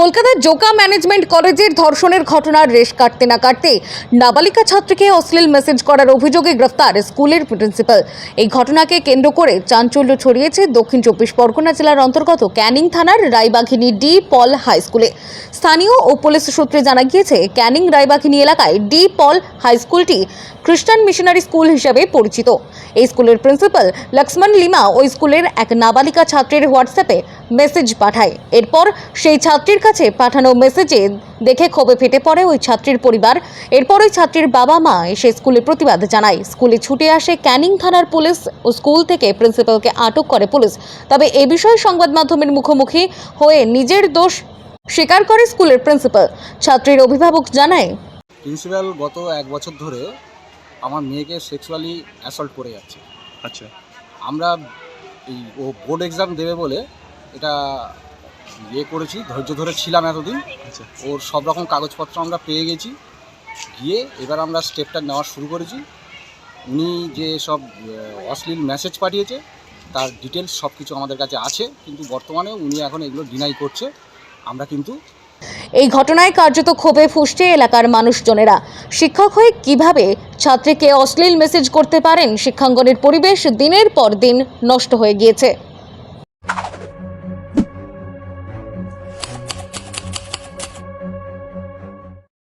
কলকাতার জোকা ম্যানেজমেন্ট কলেজের ধর্ষণের ঘটনার রেশ কাটতে না কাটতে নাবালিকা ছাত্রীকে অশ্লীল মেসেজ করার অভিযোগে গ্রেফতার স্কুলের প্রিন্সিপাল। এই ঘটনাকে কেন্দ্র করে চাঞ্চল্য ছড়িয়েছে দক্ষিণ চব্বিশ পরগনা জেলার অন্তর্গত ক্যানিং থানার রায়বাঘিনী ডি পল হাই স্কুলে। স্থানীয় ও পুলিশ সূত্রে জানা গিয়েছে, ক্যানিং রায়বাঘিনী এলাকায় ডি পল হাই স্কুলটি খ্রিস্টান মিশনারি স্কুল হিসেবে পরিচিত। এই স্কুলের প্রিন্সিপাল লক্ষ্মণ লিমা ওই স্কুলের এক নাবালিকা ছাত্রীর হোয়াটসঅ্যাপে মেসেজ পাঠায়। এরপর সেই ছাত্রীর কাছে পাঠানো মেসেজে দেখে ক্ষোভে ফেটে পড়ে ওই ছাত্রীর পরিবার। এরপর ওই ছাত্রীর বাবা মা এসে স্কুলে প্রতিবাদ জানায়। স্কুলে ছুটে আসে ক্যানিং থানার পুলিশ ও স্কুল থেকে প্রিন্সিপালকে আটক করে পুলিশ। তবে এ বিষয়ে সংবাদ মাধ্যমের মুখোমুখি হয়ে নিজের দোষ স্বীকার করে স্কুলের প্রিন্সিপাল ছাত্রীর অভিভাবক জানায় প্রিন্সিপাল গত এক বছর ধরে আমার মেয়েকে সেক্সুয়ালি অ্যাসল্ট করে যাচ্ছে। আচ্ছা। আমরা এই ও বোর্ড এক্সাম দেবে বলে এটা ইয়ে করেছি ধৈর্য ধরে ছিলাম এতদিন। আচ্ছা। ওর সব রকম কাগজপত্র আমরা পেয়ে গেছি। গিয়ে এবার আমরা স্টেপটা নেওয়া শুরু করেছি। উনি যে সব অশ্লীল মেসেজ পাঠিয়েছে তার ডিটেলস সব কিছু আমাদের কাছে আছে কিন্তু বর্তমানে উনি এখন এগুলো ডিনাই করছে। আমরা কিন্তু এই ঘটনায় কার্যত ক্ষোভে ফুসছে এলাকার মানুষজনেরা। শিক্ষক হয়ে কীভাবে ছাত্রীকে অশ্লীল মেসেজ করতে পারেন? শিক্ষাঙ্গনের পরিবেশ দিনের পর দিন নষ্ট হয়ে গিয়েছে।